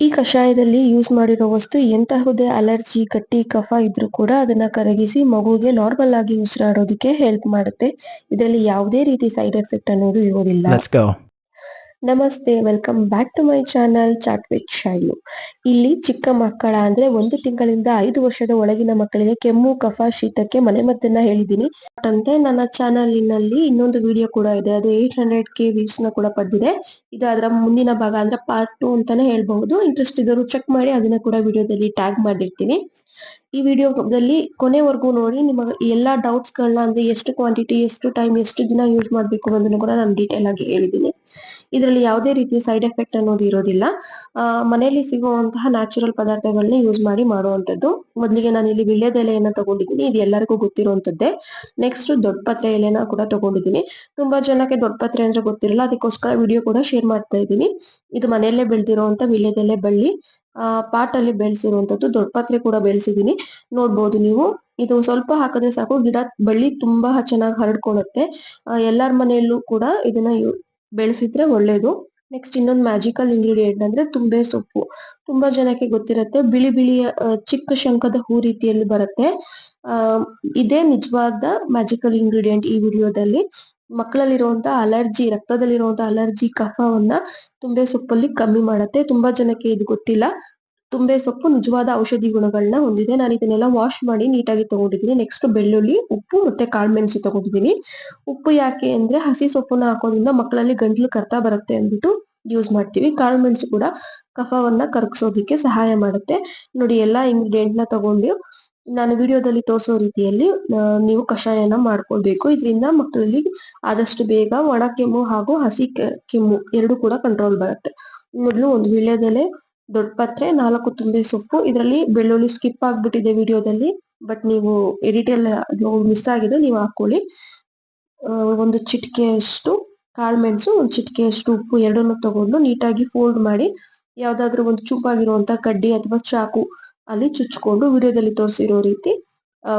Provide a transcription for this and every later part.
ಈ ಕಷಾಯದಲ್ಲಿ ಯೂಸ್ ಮಾಡಿರೋ ವಸ್ತು ಎಂತಹುದೇ ಅಲರ್ಜಿ ಕಟ್ಟಿ ಕಫ ಇದ್ರೂ ಕೂಡ ಅದನ್ನ ಕರಗಿಸಿ ಮಗುಗೆ ನಾರ್ಮಲ್ ಆಗಿ ಉಸಿರಾಡೋದಕ್ಕೆ ಹೆಲ್ಪ್ ಮಾಡುತ್ತೆ ಇದರಲ್ಲಿ ಯಾವುದೇ ರೀತಿ ಸೈಡ್ ಎಫೆಕ್ಟ್ ಅನ್ನೋದು ಇರೋದಿಲ್ಲ. ನಮಸ್ತೆ, welcome back to my channel chat with Shailu ಇಲ್ಲಿ ಚಿಕ್ಕ ಮಕ್ಕಳ ಅಂದ್ರೆ ಒಂದು ತಿಂಗಳಿಂದ ಐದು ವರ್ಷದ ಒಳಗಿನ ಮಕ್ಕಳಿಗೆ ಕೆಮ್ಮು, ಕಫ, ಶೀತಕ್ಕೆ ಮನೆಮದ್ದನ್ನ ಹೇಳಿದ್ದೀನಿ. ಅಂತೆ ನನ್ನ ಚಾನಲಿನಲ್ಲಿ ಇನ್ನೊಂದು ವಿಡಿಯೋ ಕೂಡ ಇದೆ. ಅದು ಏಟ್ ಹಂಡ್ರೆಡ್ ಕೆ ವ್ಯೂಸ್ನ ಕೂಡ ಪಡೆದಿದೆ. ಇದು ಅದರ ಮುಂದಿನ ಭಾಗ ಅಂದ್ರೆ ಪಾರ್ಟ್ ಟು ಅಂತಾನೆ ಹೇಳ್ಬಹುದು. ಇಂಟ್ರೆಸ್ಟ್ ಇದ್ದವರು ಚೆಕ್ ಮಾಡಿ, ಅದನ್ನ ಕೂಡ ವಿಡಿಯೋದಲ್ಲಿ ಟ್ಯಾಗ್ ಮಾಡಿರ್ತೀನಿ. ಈ ವಿಡಿಯೋದಲ್ಲಿ ಕೊನೆವರೆಗೂ ನೋಡಿ, ನಿಮಗೆ ಎಲ್ಲಾ ಡೌಟ್ಸ್ ಗಳನ್ನ ಅಂದ್ರೆ ಎಷ್ಟು ಕ್ವಾಂಟಿಟಿ ಎಷ್ಟು ಟೈಮ್ ಎಷ್ಟು ದಿನ ಯೂಸ್ ಮಾಡಬೇಕು ಅನ್ನೋದನ್ನು ಕೂಡ ನಾನು ಡೀಟೇಲ್ ಆಗಿ ಹೇಳಿದ್ದೀನಿ. ಇದರಲ್ಲಿ ಯಾವುದೇ ರೀತಿಯ ಸೈಡ್ ಎಫೆಕ್ಟ್ ಅನ್ನೋದು ಇರೋದಿಲ್ಲ. ಮನೆಯಲ್ಲಿ ಸಿಗುವಂತಹ ನ್ಯಾಚುರಲ್ ಪದಾರ್ಥಗಳನ್ನ ಯೂಸ್ ಮಾಡಿ ಮಾಡುವಂತದ್ದು ಮೊದಲಿಗೆ ನಾನು ಇಲ್ಲಿ ವಿಳ್ಯದೆಲೆಯನ್ನ ತಗೊಂಡಿದ್ದೀನಿ. ಇದು ಎಲ್ಲರಿಗೂ ಗೊತ್ತಿರುವಂಥದ್ದೇ. ನೆಕ್ಸ್ಟ್ ದೊಡ್ಡ ಪತ್ರೆ ಎಲೆನ ಕೂಡ ತಗೊಂಡಿದ್ದೀನಿ. ತುಂಬಾ ಜನಕ್ಕೆ ದೊಡ್ಡ ಪತ್ರೆ ಅಂದ್ರೆ ಗೊತ್ತಿರಲ್ಲ, ಅದಕ್ಕೋಸ್ಕರ ವಿಡಿಯೋ ಕೂಡ ಶೇರ್ ಮಾಡ್ತಾ ಇದ್ದೀನಿ. ಇದು ಮನೆಯಲ್ಲೇ ಬೆಳೆದಿರುವಂತ ವಿಳ್ಯದೆಲೆ ಬಳ್ಳಿ. ಪಾಟ್ ಅಲ್ಲಿ ಬೆಳೆಸಿರುವಂತದ್ದು ದೊಡ್ಡ ಪತ್ರೆ ಕೂಡ ಬೆಳೆಸಿದೀನಿ ನೋಡ್ಬೋದು ನೀವು. ಇದು ಸ್ವಲ್ಪ ಹಾಕಿದ್ರೆ ಸಾಕು. ಗಿಡ ಬಳ್ಳಿ ತುಂಬಾ ಚೆನ್ನಾಗಿ ಹರಡ್ಕೊಳ್ಳುತ್ತೆ. ಎಲ್ಲಾರ ಮನೆಯಲ್ಲೂ ಕೂಡ ಇದನ್ನ ಬೆಳೆಸಿದ್ರೆ ಒಳ್ಳೇದು. ನೆಕ್ಸ್ಟ್ ಇನ್ನೊಂದು ಮ್ಯಾಜಿಕಲ್ ಇಂಗ್ರೀಡಿಯೆಂಟ್ ಅಂದ್ರೆ ತುಂಬೆ ಸೊಪ್ಪು. ತುಂಬಾ ಜನಕ್ಕೆ ಗೊತ್ತಿರತ್ತೆ. ಬಿಳಿ ಬಿಳಿಯ ಚಿಕ್ಕ ಶಂಕದ ಹೂ ರೀತಿಯಲ್ಲಿ ಬರುತ್ತೆ. ಆ, ಇದೇ ನಿಜವಾದ ಮ್ಯಾಜಿಕಲ್ ಇಂಗ್ರೀಡಿಯೆಂಟ್ ಈ ವಿಡಿಯೋದಲ್ಲಿ ಮಕ್ಕಳಲ್ಲಿರುವಂತ ಅಲರ್ಜಿ ರಕ್ತದಲ್ಲಿರುವಂತ ಅಲರ್ಜಿ ಕಫವನ್ನ ತುಂಬೆ ಸೊಪ್ಪಲ್ಲಿ ಕಮ್ಮಿ ಮಾಡುತ್ತೆ. ತುಂಬಾ ಜನಕ್ಕೆ ಇದು ಗೊತ್ತಿಲ್ಲ. ತುಂಬೆ ಸೊಪ್ಪು ನಿಜವಾದ ಔಷಧಿ ಗುಣಗಳನ್ನ ಹೊಂದಿದೆ. ನಾನು ಇದನ್ನೆಲ್ಲ ವಾಶ್ ಮಾಡಿ ನೀಟಾಗಿ ತಗೊಂಡಿದ್ದೀನಿ. ನೆಕ್ಸ್ಟ್ ಬೆಳ್ಳುಳ್ಳಿ, ಉಪ್ಪು ಮತ್ತೆ ಕಾಳುಮೆಣಸು ತಗೊಂಡಿದ್ದೀನಿ. ಉಪ್ಪು ಯಾಕೆ ಅಂದ್ರೆ ಹಸಿ ಸೊಪ್ಪನ್ನ ಹಾಕೋದ್ರಿಂದ ಮಕ್ಕಳಲ್ಲಿ ಗಂಟ್ಲು ಕರ್ತಾ ಬರುತ್ತೆ ಅಂದ್ಬಿಟ್ಟು ಯೂಸ್ ಮಾಡ್ತೀವಿ. ಕಾಳುಮೆಣಸು ಕೂಡ ಕಫವನ್ನ ಕರಗಿಸೋದಿಕ್ಕೆ ಸಹಾಯ ಮಾಡುತ್ತೆ. ನೋಡಿ, ಎಲ್ಲಾ ಇಂಗ್ರೀಡಿಯೆಂಟ್ನ ತಗೊಂಡು ನಾನು ವಿಡಿಯೋದಲ್ಲಿ ತೋರಿಸೋ ರೀತಿಯಲ್ಲಿ ನೀವು ಕಷಾಯನ ಮಾಡ್ಕೊಳ್ಬೇಕು. ಇದರಿಂದ ಮಕ್ಕಳಲ್ಲಿ ಆದಷ್ಟು ಬೇಗ ಒಣ ಕೆಮ್ಮು ಹಾಗೂ ಹಸಿ ಕೆಮ್ಮು ಎರಡು ಕೂಡ ಕಂಟ್ರೋಲ್ ಬರುತ್ತೆ. ಮೊದಲು ಒಂದು ವೀಳ್ಯದೆಲೆ, ದೊಡ್ಡ ಪತ್ರೆ, ನಾಲ್ಕು ತುಂಬೆ ಸೊಪ್ಪು, ಇದರಲ್ಲಿ ಬೆಳ್ಳುಳ್ಳಿ ಸ್ಕಿಪ್ ಆಗ್ಬಿಟ್ಟಿದೆ ವಿಡಿಯೋದಲ್ಲಿ ಬಟ್ ನೀವು ಎಡಿಟಲ್ ಮಿಸ್ ಆಗಿದೆ, ನೀವು ಹಾಕೊಳ್ಳಿ ಒಂದು ಚಿಟಿಕೆಯಷ್ಟು ಕಾಳುಮೆಣಸು ಒಂದು ಚಿಟಿಕೆಯಷ್ಟು ಉಪ್ಪು, ಎರಡನ್ನು ತಗೊಂಡು ನೀಟಾಗಿ ಫೋಲ್ಡ್ ಮಾಡಿ, ಯಾವ್ದಾದ್ರು ಒಂದು ಚೂಪಾಗಿರುವಂತ ಕಡ್ಡಿ ಅಥವಾ ಚಾಕು ಅಲ್ಲಿ ಚುಚ್ಕೊಂಡು ವಿಡಿಯೋದಲ್ಲಿ ತೋರಿಸಿರೋ ರೀತಿ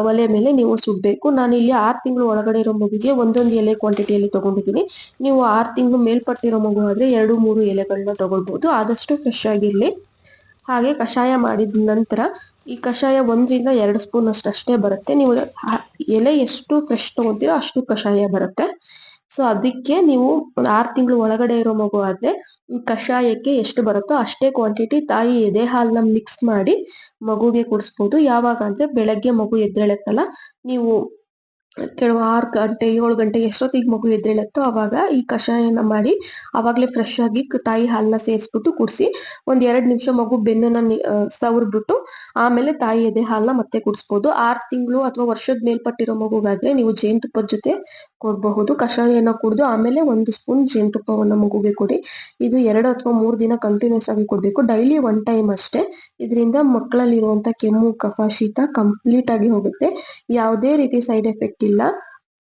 ಒಲೆ ಮೇಲೆ ನೀವು ಸುಡ್ಬೇಕು. ನಾನು ಇಲ್ಲಿ ಆರು ತಿಂಗಳು ಒಳಗಡೆ ಇರೋ ಮಗುಗೆ ಒಂದೊಂದು ಎಲೆ ಕ್ವಾಂಟಿಟಿಯಲ್ಲಿ ತಗೊಂಡಿದ್ದೀನಿ. ನೀವು ಆರು ತಿಂಗಳು ಮೇಲ್ಪಟ್ಟಿರೋ ಮಗು ಆದರೆ ಎರಡು, ಮೂರು ಎಲೆಗಳನ್ನ ತೊಗೊಳ್ಬೋದು. ಆದಷ್ಟು ಫ್ರೆಶ್ ಆಗಿರಲಿ ಹಾಗೆ ಕಷಾಯ ಮಾಡಿದ ನಂತರ ಈ ಕಷಾಯ ಒಂದರಿಂದ ಎರಡು ಸ್ಪೂನ್ ಅಷ್ಟು ಬರುತ್ತೆ. ನೀವು ಎಲೆ ಎಷ್ಟು ಫ್ರೆಶ್ ತಗೊಂತೀರೋ ಅಷ್ಟು ಕಷಾಯ ಬರುತ್ತೆ. ಸೊ ಅದಕ್ಕೆ ನೀವು ಆರು ತಿಂಗಳು ಒಳಗಡೆ ಇರೋ ಮಗು ಆದ್ರೆ ಕಷಾಯಕ್ಕೆ ಎಷ್ಟು ಬರುತ್ತೋ ಅಷ್ಟೇ ಕ್ವಾಂಟಿಟಿ ತಾಯಿ ಎದೆ ಹಾಲನ್ನ ಮಿಕ್ಸ್ ಮಾಡಿ ಮಗುಗೆ ಕುಡಿಸ್ಬೋದು. ಯಾವಾಗ ಅಂದ್ರೆ ಬೆಳಗ್ಗೆ ಮಗು ಎದ್ದೇಳತ್ತಲ್ಲ, ನೀವು ಕೆಲವು ಆರು ಗಂಟೆ, ಏಳು ಗಂಟೆ ಎಷ್ಟೊತ್ತಿಗೆ ಮಗು ಎದ್ದೇಳತ್ತೋ ಅವಾಗ ಈ ಕಷಾಯನ ಮಾಡಿ ಅವಾಗ್ಲೇ ಫ್ರೆಶ್ ಆಗಿ ತಾಯಿ ಹಾಲನ್ನ ಸೇರಿಸ್ಬಿಟ್ಟು ಕುಡಿಸಿ ಒಂದ್ ಎರಡು ನಿಮಿಷ ಮಗು ಬೆನ್ನನ್ನ ಸವರ್ಬಿಟ್ಟು ಆಮೇಲೆ ತಾಯಿ ಎದೆ ಹಾಲನ್ನ ಮತ್ತೆ ಕುಡಿಸ್ಬೋದು. ಆರು ತಿಂಗಳು ಅಥವಾ ವರ್ಷದ ಮೇಲ್ಪಟ್ಟಿರೋ ಮಗುಗಾದ್ರೆ ನೀವು ಜೇನುತುಪ್ಪದ ಜೊತೆ ಕೊಡಬಹುದು. ಕಷಾಯನ ಕುಡಿದು ಆಮೇಲೆ ಒಂದು ಸ್ಪೂನ್ ಜೇನುತುಪ್ಪವನ್ನು ಮಗುಗೆ ಕೊಡಿ. ಇದು ಎರಡು ಅಥವಾ ಮೂರು ದಿನ ಕಂಟಿನ್ಯೂಸ್ ಆಗಿ ಕೊಡ್ಬೇಕು. ಡೈಲಿ ಒನ್ ಟೈಮ್ ಅಷ್ಟೇ. ಇದರಿಂದ ಮಕ್ಕಳಲ್ಲಿರುವಂತ ಕೆಮ್ಮು, ಕಫ, ಶೀತ ಕಂಪ್ಲೀಟ್ ಆಗಿ ಹೋಗುತ್ತೆ. ಯಾವುದೇ ರೀತಿ ಸೈಡ್ ಎಫೆಕ್ಟ್ ಇಲ್ಲ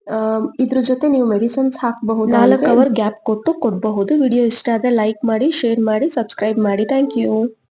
ಆಮ್, ಇದ್ರ ಜೊತೆ ನೀವು ಮೆಡಿಸನ್ಸ್ ಹಾಕಬಹುದು ನಾಲ್ಕು ಅವರ್ ಗ್ಯಾಪ್ ಕೊಟ್ಟು ಕೊಡಬಹುದು. ವಿಡಿಯೋ ಇಷ್ಟ ಆದ್ರೆ ಲೈಕ್ ಮಾಡಿ ಶೇರ್ ಮಾಡಿ ಸಬ್ಸ್ಕ್ರೈಬ್ ಮಾಡಿ. Thank you